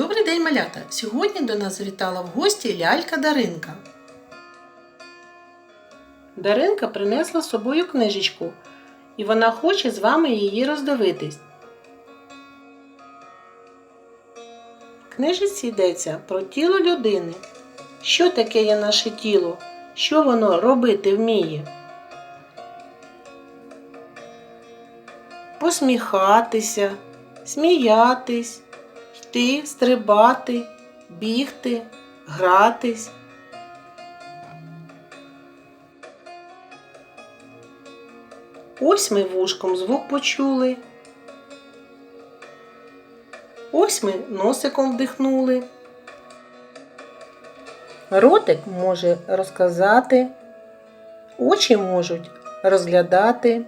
Добрий день, малята! Сьогодні до нас завітала в гості лялька Даринка. Даринка принесла з собою книжечку, і вона хоче з вами її роздивитись. В книжці йдеться про тіло людини. Що таке є наше тіло? Що воно робити вміє? Посміхатися, сміятись, йти, стрибати, бігти, гратись. Ось ми вушком звук почули. Ось ми носиком вдихнули. Ротик може розказати, очі можуть розглядати,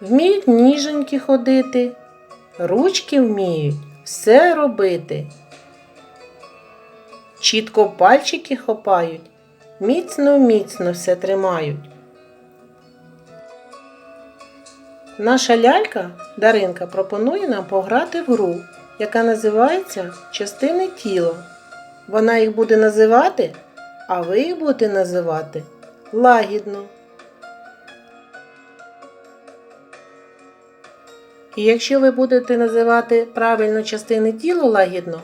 вміють ніженьки ходити, ручки вміють все робити. Чітко пальчики хопають, міцно-міцно все тримають. Наша лялька Даринка пропонує нам пограти в гру, яка називається Частини тіла. Вона їх буде називати, а ви їх будете називати лагідно. І якщо ви будете називати правильно частини тіла лагідно,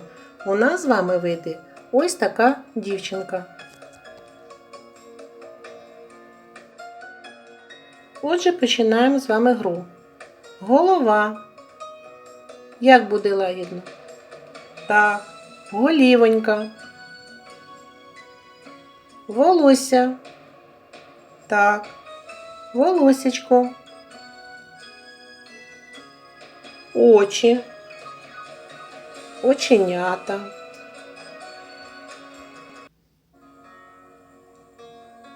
у нас з вами вийде ось така дівчинка. Отже, починаємо з вами гру. Голова. Як буде лагідно? Так, голівонька. Волосся. Так, волосечко. Очі. Оченята.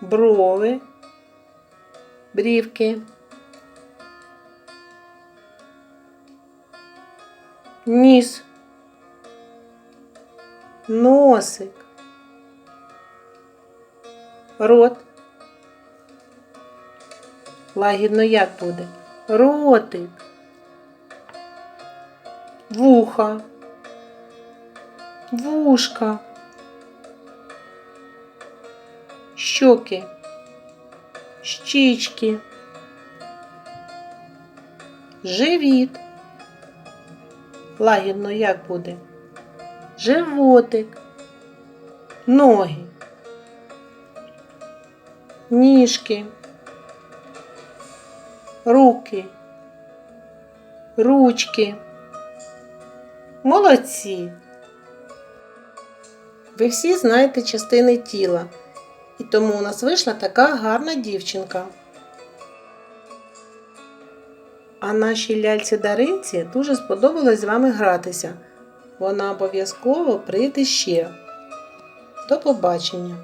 Брови брівки, ніс, носик, рот. Лагідно як буде? Ротик, вуха, вушка, щоки. Щічки, живіт. Лагідно як буде? Животик, ноги, ніжки, руки, ручки. Молодці. Ви всі знаєте частини тіла. І тому у нас вийшла така гарна дівчинка. А нашій ляльці Даринці дуже сподобалось з вами гратися. Вона обов'язково прийде ще. До побачення!